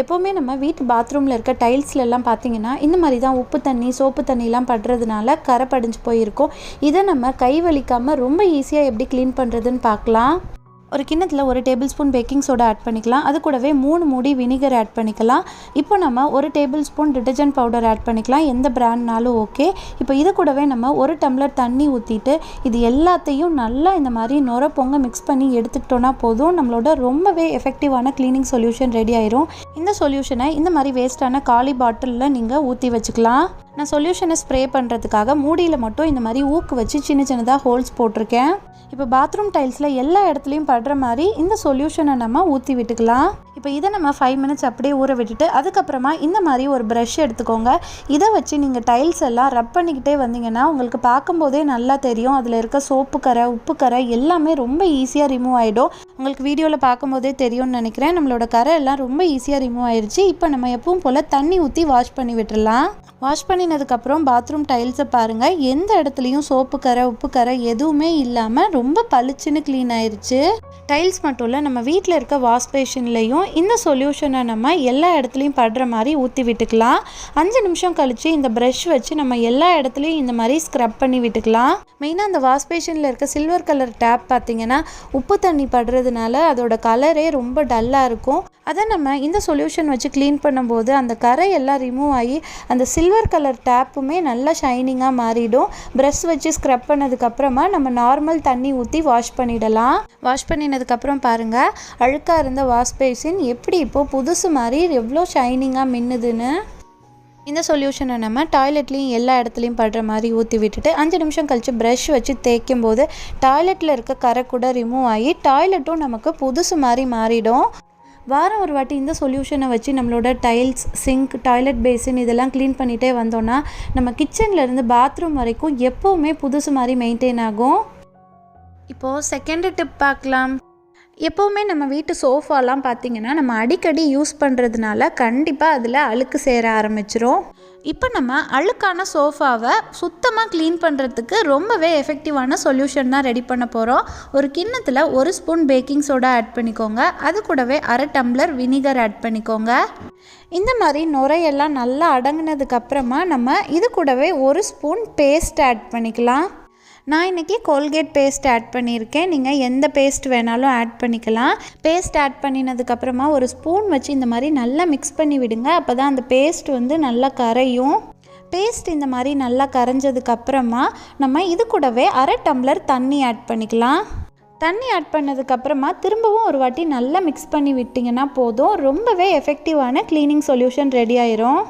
எப்போவுமே நம்ம வீட்டு பாத்ரூமில் இருக்க டைல்ஸ்லலாம் பார்த்தீங்கன்னா இந்த மாதிரி தான் உப்பு தண்ணி சோப்பு தண்ணிலாம் படுறதுனால கரை படிஞ்சு போயிருக்கும். இதை நம்ம கை வலிக்காமல் ரொம்ப ஈஸியாக எப்படி க்ளீன் பண்ணுறதுன்னு பார்க்கலாம். ஒரு கிண்ணத்தில் ஒரு tablespoon baking soda add பண்ணிக்கலாம். அது கூடவே மூணு மூடி வினிகர் ஆட் பண்ணிக்கலாம். இப்போ நம்ம ஒரு tablespoon detergent powder add பண்ணிக்கலாம். எந்த பிராண்ட்னாலும் ஓகே இப்போ இது கூடவே நம்ம ஒரு டம்ளர் தண்ணி ஊற்றிட்டு இது எல்லாத்தையும் நல்லா இந்த மாதிரி நுர பொங்க மிக்ஸ் பண்ணி எடுத்துக்கிட்டோன்னா போதும். நம்மளோட ரொம்பவே எஃபெக்டிவான க்ளீனிங் சொல்யூஷன் ரெடி ஆயிரும். இந்த சொல்யூஷனை இந்த மாதிரி வேஸ்ட்டான காலி பாட்டிலில் நீங்கள் ஊற்றி வச்சுக்கலாம். நான் சொல்யூஷனை ஸ்ப்ரே பண்ணுறதுக்காக மூடியில் மட்டும் இந்த மாதிரி ஊக்கு வச்சு சின்ன சின்னதாக ஹோல்ஸ் போட்டிருக்கேன். இப்போ பாத்ரூம் டைல்ஸில் எல்லா இடத்துலையும் படுற மாதிரி இந்த சொல்யூஷனை நம்ம ஊற்றி விட்டுக்கலாம். இப்போ இதை நம்ம ஃபைவ் மினிட்ஸ் அப்படியே ஊற விட்டுட்டு அதுக்கப்புறமா இந்த மாதிரி ஒரு ப்ரஷ் எடுத்துக்கோங்க. இதை வச்சு நீங்கள் டைல்ஸ் எல்லாம் ரப் பண்ணிக்கிட்டே வந்தீங்கன்னா உங்களுக்கு பார்க்கும்போதே நல்லா தெரியும். அதில் இருக்க சோப்பு கரை உப்பு கரை எல்லாமே ரொம்ப ஈஸியாக ரிமூவ் ஆகிடும் உங்களுக்கு வீடியோவில் பார்க்கும்போதே தெரியும்னு நினைக்கிறேன். நம்மளோட கரை எல்லாம் ரொம்ப ஈஸியாக ரிமூவ் ஆயிடுச்சு இப்போ நம்ம எப்பவும் போல் தண்ணி ஊற்றி வாஷ் பண்ணி விட்டுடலாம் வாஷ் பண்ணினதுக்கப்புறம் பாத்ரூம் டைல்ஸை பாருங்கள் எந்த இடத்துலையும் சோப்பு கரை உப்பு கரை எதுவுமே இல்லாமல் ரொம்ப பளிச்சுன்னு க்ளீன் ஆயிடுச்சு டைல்ஸ் மட்டும் இல்லை நம்ம வீட்டில் இருக்க வாஷ் பேஷன்லேயும் இந்த சொல்யூஷனை நம்ம எல்லா இடத்துலையும் படுற மாதிரி ஊற்றி விட்டுக்கலாம். அஞ்சு நிமிஷம் கழித்து இந்த ப்ரஷ் வச்சு நம்ம எல்லா இடத்துலையும் இந்த மாதிரி ஸ்க்ரப் பண்ணி விட்டுக்கலாம். மெயினாக அந்த வாஷ் பேஷனில் இருக்க சில்வர் கலர் டேப் பார்த்தீங்கன்னா உப்பு தண்ணி படுறது இருக்கிறதுனால அதோட கலரே ரொம்ப டல்லாக இருக்கும். அதை நம்ம இந்த சொல்யூஷன் வச்சு க்ளீன் பண்ணும்போது அந்த கரை எல்லாம் ரிமூவ் ஆகி அந்த சில்வர் கலர் டேப்புமே நல்லா ஷைனிங்காக மாறிடும். ப்ரெஷ் வச்சு ஸ்க்ரப் பண்ணதுக்கப்புறமா நம்ம நார்மல் தண்ணி ஊற்றி வாஷ் பண்ணிடலாம். வாஷ் பண்ணினதுக்கப்புறம் பாருங்கள் அழுக்காக இருந்த வாஷ் பேசின் எப்படி இப்போது புதுசு மாதிரி எவ்வளோ ஷைனிங்காக மின்னுதுன்னு. இந்த சொல்யூஷனை நம்ம டாய்லெட்லேயும் எல்லா இடத்துலையும் படுற மாதிரி ஊற்றி விட்டுட்டு அஞ்சு நிமிஷம் கழித்து ப்ரஷ் வச்சு தேய்க்கும் போது டாய்லெட்டில் இருக்க கரை கூட ரிமூவ் ஆகி டாய்லெட்டும் நமக்கு புதுசு மாதிரி மாறிடும். வாரம் ஒரு வாட்டி இந்த சொல்யூஷனை வச்சு நம்மளோட டைல்ஸ் சிங்க் டாய்லெட் பேசின் இதெல்லாம் க்ளீன் பண்ணிகிட்டே வந்தோன்னா நம்ம கிச்சன்லேருந்து பாத்ரூம் வரைக்கும் எப்போவுமே புதுசு மாதிரி மெயின்டைன் ஆகும். இப்போது செகண்ட் டிப் பார்க்கலாம். எப்போவுமே நம்ம வீட்டு சோஃபாலாம் பார்த்திங்கன்னா நம்ம அடிக்கடி யூஸ் பண்ணுறதுனால கண்டிப்பாக அதில் அழுக்கு சேர ஆரம்பிச்சிரும். இப்போ நம்ம அழுக்கான சோஃபாவை சுத்தமாக க்ளீன் பண்ணுறதுக்கு ரொம்பவே எஃபெக்டிவான சொல்யூஷன் தான் ரெடி பண்ண போகிறோம் ஒரு கிண்ணத்தில் ஒரு ஸ்பூன் பேக்கிங் சோடா ஆட் பண்ணிக்கோங்க. அது கூடவே அரை டம்ளர் வினிகர் ஆட் பண்ணிக்கோங்க. இந்த மாதிரி நுரையெல்லாம் நல்லா அடங்கினதுக்கப்புறமா நம்ம இது கூடவே ஒரு ஸ்பூன் பேஸ்ட் ஆட் பண்ணிக்கலாம். நான் இன்றைக்கி கோல்கேட் பேஸ்ட் ஆட் பண்ணியிருக்கேன். நீங்கள் எந்த பேஸ்ட் வேணாலும் ஆட் பண்ணிக்கலாம். பேஸ்ட் ஆட் பண்ணினதுக்கப்புறமா ஒரு ஸ்பூன் வச்சு இந்த மாதிரி நல்லா மிக்ஸ் பண்ணி விடுங்க. அப்போ தான் அந்த பேஸ்ட் வந்து நல்லா கரையும். பேஸ்ட் இந்த மாதிரி நல்லா கரைஞ்சதுக்கப்புறமா நம்ம இது கூடவே அரை டம்ளர் தண்ணி ஆட் பண்ணிக்கலாம். தண்ணி ஆட் பண்ணதுக்கப்புறமா திரும்பவும் ஒரு வாட்டி நல்லா மிக்ஸ் பண்ணி விட்டிங்கன்னா போதும். ரொம்பவே எஃபெக்டிவான க்ளீனிங் சொல்யூஷன் ரெடி ஆயிரும்.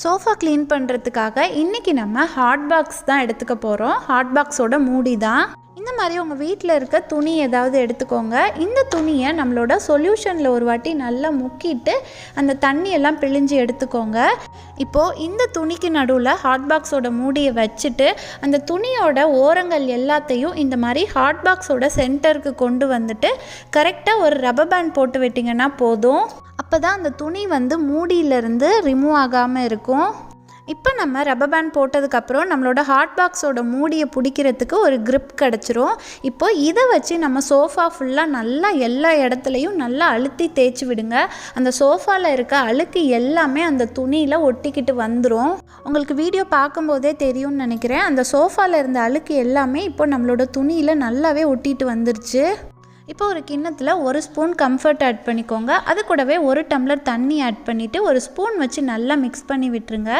சோஃபா க்ளீன் பண்ணுறதுக்காக இன்றைக்கி நம்ம ஹாட் பாக்ஸ் தான் எடுத்துக்க போகிறோம் ஹாட் பாக்ஸோட மூடி தான். இந்த மாதிரி உங்கள் வீட்டில் இருக்க துணி ஏதாவது எடுத்துக்கோங்க. இந்த துணியை நம்மளோட சொல்யூஷனில் ஒரு வாட்டி நல்லா முக்கிட்டு அந்த தண்ணியெல்லாம் பிழிஞ்சு எடுத்துக்கோங்க. இப்போது இந்த துணிக்கு நடுவில் ஹாட் பாக்ஸோட மூடியை வச்சுட்டு அந்த துணியோட ஓரங்கள் எல்லாத்தையும் இந்த மாதிரி ஹாட் பாக்ஸோட சென்டருக்கு கொண்டு வந்துட்டு கரெக்டாக ஒரு ரப்பர் பேண்ட் போட்டு விட்டிங்கன்னா போதும். அப்போ தான் அந்த துணி வந்து மூடியிலேருந்து ரிமூவ் ஆகாமல் இருக்கும். இப்போ நம்ம ரப்பர் பேண்ட் போட்டதுக்கப்புறம் நம்மளோட ஹாட் பாக்ஸோட மூடியை பிடிக்கிறதுக்கு ஒரு கிரிப் கிடச்சிரும். இப்போ இதை வச்சு நம்ம சோஃபா ஃபுல்லாக நல்லா எல்லா இடத்துலையும் நல்லா அழுத்தி தேய்ச்சி விடுங்க. அந்த சோஃபாவில் இருக்க அழுக்கு எல்லாமே அந்த துணியில் ஒட்டிக்கிட்டு வந்துடும் உங்களுக்கு வீடியோ பார்க்கும்போதே தெரியும்னு நினைக்கிறேன். அந்த சோஃபாவில் இருந்த அழுக்கு எல்லாமே இப்போ நம்மளோட துணியில் நல்லாவே ஒட்டிட்டு வந்துருச்சு. இப்போ ஒரு கிண்ணத்தில் ஒரு ஸ்பூன் கம்ஃபர்ட் ஆட் பண்ணிக்கோங்க. அது கூடவே ஒரு டம்ளர் தண்ணி ஆட் பண்ணிவிட்டு ஒரு ஸ்பூன் வச்சு நல்லா மிக்ஸ் பண்ணி விட்டுருங்க.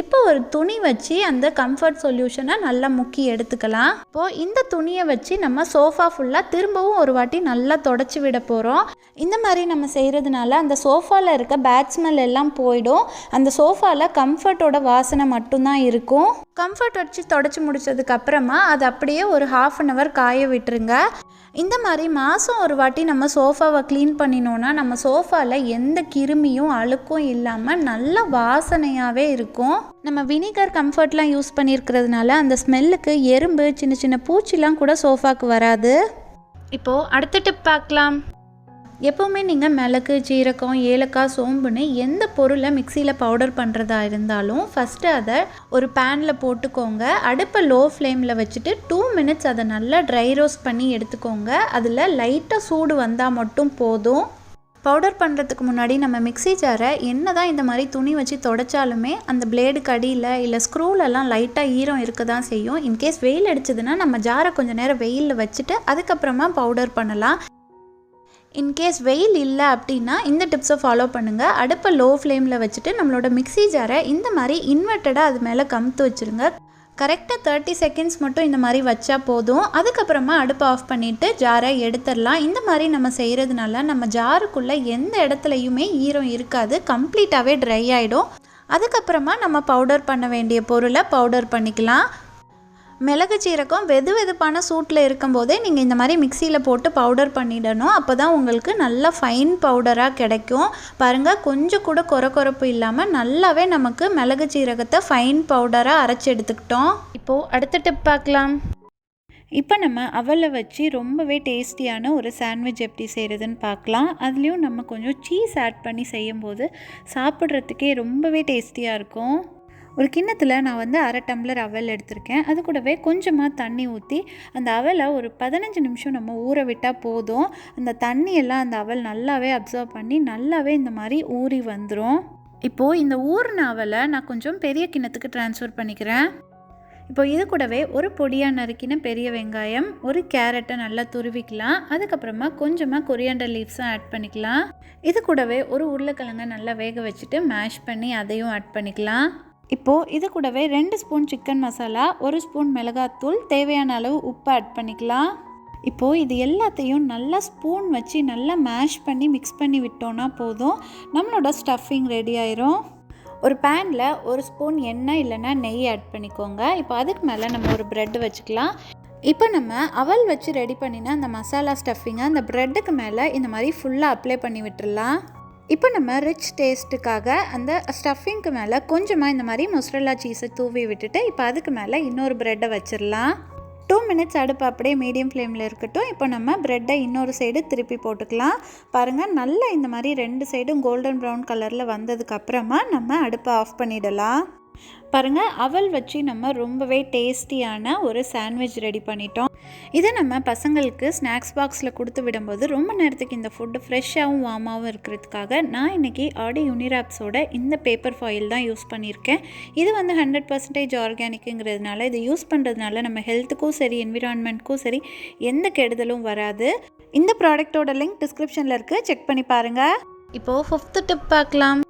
இப்போ ஒரு துணி வச்சு அந்த கம்ஃபர்ட் சொல்யூஷனை நல்லா முக்கி எடுத்துக்கலாம். இப்போது இந்த துணியை வச்சு நம்ம சோஃபா ஃபுல்லாக திரும்பவும் ஒரு வாட்டி நல்லா தொடச்சி விட போகிறோம் இந்த மாதிரி நம்ம செய்கிறதுனால அந்த சோஃபாவில் இருக்க பேட் ஸ்மெல் எல்லாம் போயிடும். அந்த சோஃபாவில் கம்ஃபர்ட்டோட வாசனை மட்டும்தான் இருக்கும். கம்ஃபர்ட் வச்சு தொடச்சி முடிச்சதுக்கு அப்புறமா அது அப்படியே ஒரு ஹாஃப் அன் ஹவர் காய விட்டுருங்க. இந்த மாதிரி மாதம் ஒரு வாட்டி நம்ம சோஃபாவை க்ளீன் பண்ணினோன்னா நம்ம சோஃபாவில் எந்த கிருமியும் அழுக்கும் இல்லாமல் நல்ல வாசனையாகவே இருக்கும். நம்ம வினிகர் கம்ஃபர்ட்லாம் யூஸ் பண்ணியிருக்கிறதுனால அந்த ஸ்மெல்லுக்கு எறும்பு சின்ன சின்ன பூச்சிலாம் கூட சோஃபாவுக்கு வராது. இப்போது அடுத்த டிப் பார்க்கலாம். எப்போவுமே நீங்கள் மிளகு ஜீரகம் ஏலக்காய் சோம்புன்னு எந்த பொருளை மிக்சியில் பவுடர் பண்ணுறதா இருந்தாலும் ஃபஸ்ட்டு அதை ஒரு பேனில் போட்டுக்கோங்க. அடுப்பை லோ ஃப்ளேமில் வச்சுட்டு டூ மினிட்ஸ் அதை நல்லா ட்ரை ரோஸ்ட் பண்ணி எடுத்துக்கோங்க. அதில் லைட்டாக சூடு வந்தால் மட்டும் போதும். பவுடர் பண்ணுறதுக்கு முன்னாடி நம்ம மிக்ஸி ஜாரை என்ன தான் இந்த மாதிரி துணி வச்சு தொடச்சாலுமே அந்த பிளேடு அடியில் இல்லை ஸ்க்ரூலெல்லாம் லைட்டாக ஈரம் இருக்க தான் செய்யும் இன்கேஸ் வெயில் அடிச்சதுன்னா நம்ம ஜாரை கொஞ்சம் நேரம் வெயிலில் வச்சுட்டு அதுக்கப்புறமா பவுடர் பண்ணலாம். இன்கேஸ் வெயில் இல்லை அப்படின்னா இந்த டிப்ஸை ஃபாலோ பண்ணுங்கள் அடுப்பை லோ ஃப்ளேமில் வச்சுட்டு நம்மளோட மிக்ஸி ஜாரை இந்த மாதிரி இன்வெர்ட்டடாக அது மேலே கமுத்து வச்சுருங்க. கரெக்டாக தேர்ட்டி செகண்ட்ஸ் மட்டும் இந்த மாதிரி வச்சா போதும். அதுக்கப்புறமா அடுப்பை ஆஃப் பண்ணிவிட்டு ஜாரை எடுத்துடலாம். இந்த மாதிரி நம்ம செய்கிறதுனால நம்ம ஜாருக்குள்ளே எந்த இடத்துலையுமே ஈரம் இருக்காது. கம்ப்ளீட்டாகவே ட்ரை ஆகிடும் அதுக்கப்புறமா நம்ம பவுடர் பண்ண வேண்டிய பொருளை பவுடர் பண்ணிக்கலாம். மிளகு சீரகம் வெது வெதுப்பான சூட்டில் இருக்கும்போதே நீங்கள் இந்த மாதிரி மிக்சியில் போட்டு பவுடர் பண்ணிடணும். அப்போ தான் உங்களுக்கு நல்ல ஃபைன் பவுடராக கிடைக்கும். பாருங்கள் கொஞ்சம் கூட கொர கொரப்பு இல்லாமல் நல்லாவே நமக்கு மிளகு சீரகத்தை ஃபைன் பவுடராக அரைச்சி எடுத்துக்கிட்டோம். இப்போது அடுத்த டிப் பார்க்கலாம். இப்போ நம்ம அவலை வச்சு ரொம்பவே டேஸ்டியான ஒரு சாண்ட்விச் எப்படி செய்கிறதுன்னு பார்க்கலாம். அதுலேயும் நம்ம கொஞ்சம் சீஸ் ஆட் பண்ணி செய்யும்போது சாப்பிட்றதுக்கே ரொம்பவே டேஸ்டியாக இருக்கும். ஒரு கிண்ணத்தில் நான் வந்து அரை டம்ளர் அவல் எடுத்திருக்கேன். அது கூடவே கொஞ்சமாக தண்ணி ஊற்றி அந்த அவலை ஒரு பதினஞ்சு நிமிஷம் நம்ம ஊற விட்டால் போதும். அந்த தண்ணியெல்லாம் அந்த அவல் நல்லாவே அப்சர்வ் பண்ணி நல்லாவே இந்த மாதிரி ஊறி வந்துடும் இப்போது இந்த ஊறின அவலை நான் கொஞ்சம் பெரிய கிண்ணத்துக்கு டிரான்ஸ்ஃபர் பண்ணிக்கிறேன். இப்போ இது கூடவே ஒரு பொடியாக நறுக்கின பெரிய வெங்காயம் ஒரு கேரட்டை நல்லா துருவிக்கலாம். அதுக்கப்புறமா கொஞ்சமாக கொரியாண்டர் லீவ்ஸும் ஆட் பண்ணிக்கலாம். இது கூடவே ஒரு உருளைக்கிழங்க நல்லா வேக வச்சுட்டு மேஷ் பண்ணி அதையும் ஆட் பண்ணிக்கலாம். இப்போது இது கூடவே ரெண்டு ஸ்பூன் சிக்கன் மசாலா ஒரு ஸ்பூன் மிளகாத்தூள் தேவையான அளவு உப்பு ஆட் பண்ணிக்கலாம். இப்போது இது எல்லாத்தையும் நல்லா ஸ்பூன் வச்சு நல்லா மேஷ் பண்ணி மிக்ஸ் பண்ணி விட்டோன்னா போதும். நம்மளோட ஸ்டஃபிங் ரெடி ஆயிரும். ஒரு பேனில் ஒரு ஸ்பூன் எண்ணெய் இல்லைன்னா நெய் ஆட் பண்ணிக்கோங்க. இப்போ அதுக்கு மேலே நம்ம ஒரு ப்ரெட் வச்சுக்கலாம். இப்போ நம்ம அவல் வச்சு ரெடி பண்ணினா அந்த மசாலா ஸ்டஃபிங்கை அந்த ப்ரெட்டுக்கு மேலே இந்த மாதிரி ஃபுல்லாக அப்ளை பண்ணி விட்டுடலாம் இப்போ நம்ம ரிச் டேஸ்ட்டுக்காக அந்த ஸ்டஃபிங்க்கு மேலே கொஞ்சமாக இந்த மாதிரி மொசரல்லா சீஸை தூவி விட்டுட்டு இப்போ அதுக்கு மேலே இன்னொரு ப்ரெட்டை வச்சிடலாம். டூ மினிட்ஸ் அடுப்பு அப்படியே மீடியம் ஃப்ளேமில் இருக்கட்டும். இப்போ நம்ம ப்ரெட்டை இன்னொரு சைடு திருப்பி போட்டுக்கலாம். பாருங்கள் நல்லா இந்த மாதிரி ரெண்டு சைடும் கோல்டன் ப்ரௌன் கலரில் வந்ததுக்கப்புறமா நம்ம அடுப்பை ஆஃப் பண்ணிடலாம். பாருங்கள் அவல் வச்சு நம்ம ரொம்பவே டேஸ்டியான ஒரு சாண்ட்விச் ரெடி பண்ணிட்டோம். இதை நம்ம பசங்களுக்கு ஸ்நாக்ஸ் பாக்ஸில் கொடுத்து விடும்போது ரொம்ப நேரத்துக்கு இந்த ஃபுட்டு ஃப்ரெஷ்ஷாகவும் வார்மாகவும் இருக்கிறதுக்காக நான் இன்றைக்கி ஆடி யூனிராப்ஸோட இந்த பேப்பர் ஃபாயில் தான் யூஸ் பண்ணியிருக்கேன். இது வந்து ஹண்ட்ரட் பர்சன்டேஜ் ஆர்கானிக்குங்கிறதுனால இதை யூஸ் பண்ணுறதுனால நம்ம ஹெல்த்துக்கும் சரி என்விரான்மெண்ட்க்கும் சரி எந்த கெடுதலும் வராது. இந்த ப்ராடக்ட்டோட லிங்க் டிஸ்கிரிப்ஷனில் இருக்குது செக் பண்ணி பாருங்கள் இப்போது ஃபிஃப்த்து டிப் பார்க்கலாம்.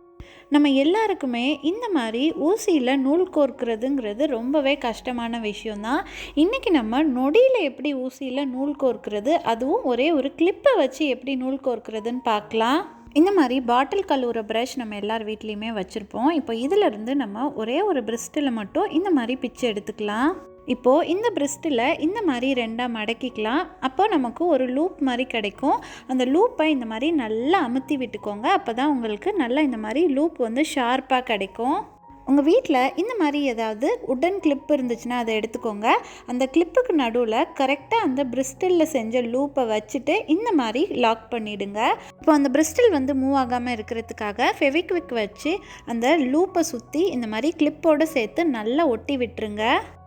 நம்ம எல்லாருக்குமே இந்த மாதிரி ஊசியில் நூல் கோர்க்கிறதுங்கிறது ரொம்பவே கஷ்டமான விஷயந்தான் இன்றைக்கி நம்ம நொடியில் எப்படி ஊசியில் நூல் கோர்க்கிறது அதுவும் ஒரே ஒரு கிளிப்பை வச்சு எப்படி நூல் கோர்க்கிறதுன்னு பார்க்கலாம். இந்த மாதிரி பாட்டில் கழுவுற ப்ரஷ் நம்ம எல்லார் வீட்லேயுமே வச்சுருப்போம். இப்போ இதிலிருந்து நம்ம ஒரே ஒரு பிரிஸ்டில் மட்டும் இந்த மாதிரி பிச்சு எடுத்துக்கலாம். இப்போது இந்த பிரிஸ்டில் இந்த மாதிரி ரெண்டாக மடக்கிக்கலாம். அப்போ நமக்கு ஒரு லூப் மாதிரி கிடைக்கும். அந்த லூப்பை இந்த மாதிரி நல்லா அமுத்தி விட்டுக்கோங்க. அப்போ தான் உங்களுக்கு நல்லா இந்த மாதிரி லூப் வந்து ஷார்ப்பாக கிடைக்கும். உங்கள் வீட்டில் இந்த மாதிரி ஏதாவது உடன் கிளிப் இருந்துச்சுன்னா அதை எடுத்துக்கோங்க. அந்த கிளிப்புக்கு நடுவில் கரெக்டாக அந்த பிரிஸ்டலில் செஞ்ச லூப்பை வச்சுட்டு இந்த மாதிரி லாக் பண்ணிவிடுங்க இப்போ அந்த பிரிஸ்டல் வந்து மூவ் ஆகாமல் இருக்கிறதுக்காக ஃபெவிக்விக் வச்சு அந்த லூப்பை சுற்றி இந்த மாதிரி கிளிப்போடு சேர்த்து நல்லா ஒட்டி விட்டுருங்க.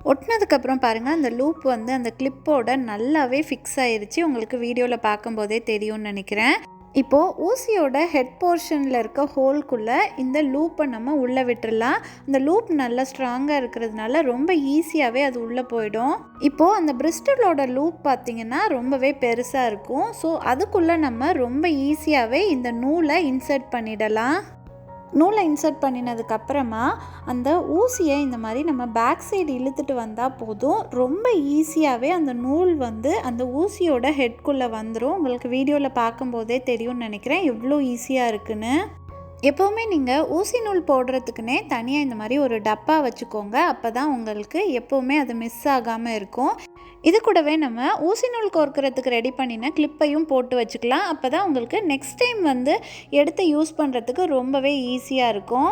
ஒட்டினதுக்கப்புறம் பாருங்கள் அந்த லூப் வந்து அந்த கிளிப்போட நல்லாவே ஃபிக்ஸ் ஆயிருச்சு. உங்களுக்கு வீடியோவில் பார்க்கும்போதே தெரியும்னு நினைக்கிறேன். இப்போது ஊசியோட ஹெட் போர்ஷனில் இருக்க ஹோல்குள்ளே இந்த லூப்பை நம்ம உள்ளே விட்டுடலாம் அந்த லூப் நல்லா ஸ்ட்ராங்காக இருக்கிறதுனால ரொம்ப ஈஸியாகவே அது உள்ளே போயிடும். இப்போது அந்த பிரிஸ்டலோட லூப் பார்த்திங்கன்னா ரொம்பவே பெருசாக இருக்கும். ஸோ அதுக்குள்ளே நம்ம ரொம்ப ஈஸியாகவே இந்த நூலை இன்சர்ட் பண்ணிடலாம். நூலை இன்சர்ட் பண்ணினதுக்கப்புறமா அந்த ஊசியை இந்த மாதிரி நம்ம பேக் சைடு இழுத்துட்டு வந்தால் போதும். ரொம்ப ஈஸியாகவே அந்த நூல் வந்து அந்த ஊசியோட ஹெட்குள்ளே வந்துடும் உங்களுக்கு வீடியோவில் பார்க்கும்போதே தெரியும்னு நினைக்கிறேன். எவ்வளோ ஈஸியாக இருக்குன்னு. எப்போவுமே நீங்கள் ஊசி நூல் போடுறதுக்குனே தனியாக இந்த மாதிரி ஒரு டப்பா வச்சுக்கோங்க. அப்போ தான் உங்களுக்கு எப்போவுமே அது மிஸ் ஆகாமல் இருக்கும். இது கூடவே நம்ம ஊசி நூல் கோர்க்கறதுக்கு ரெடி பண்ணின கிளிப்பையும் போட்டு வச்சுக்கலாம். அப்போ தான் உங்களுக்கு நெக்ஸ்ட் டைம் வந்து எடுத்து யூஸ் பண்ணுறதுக்கு ரொம்பவே ஈஸியாக இருக்கும்.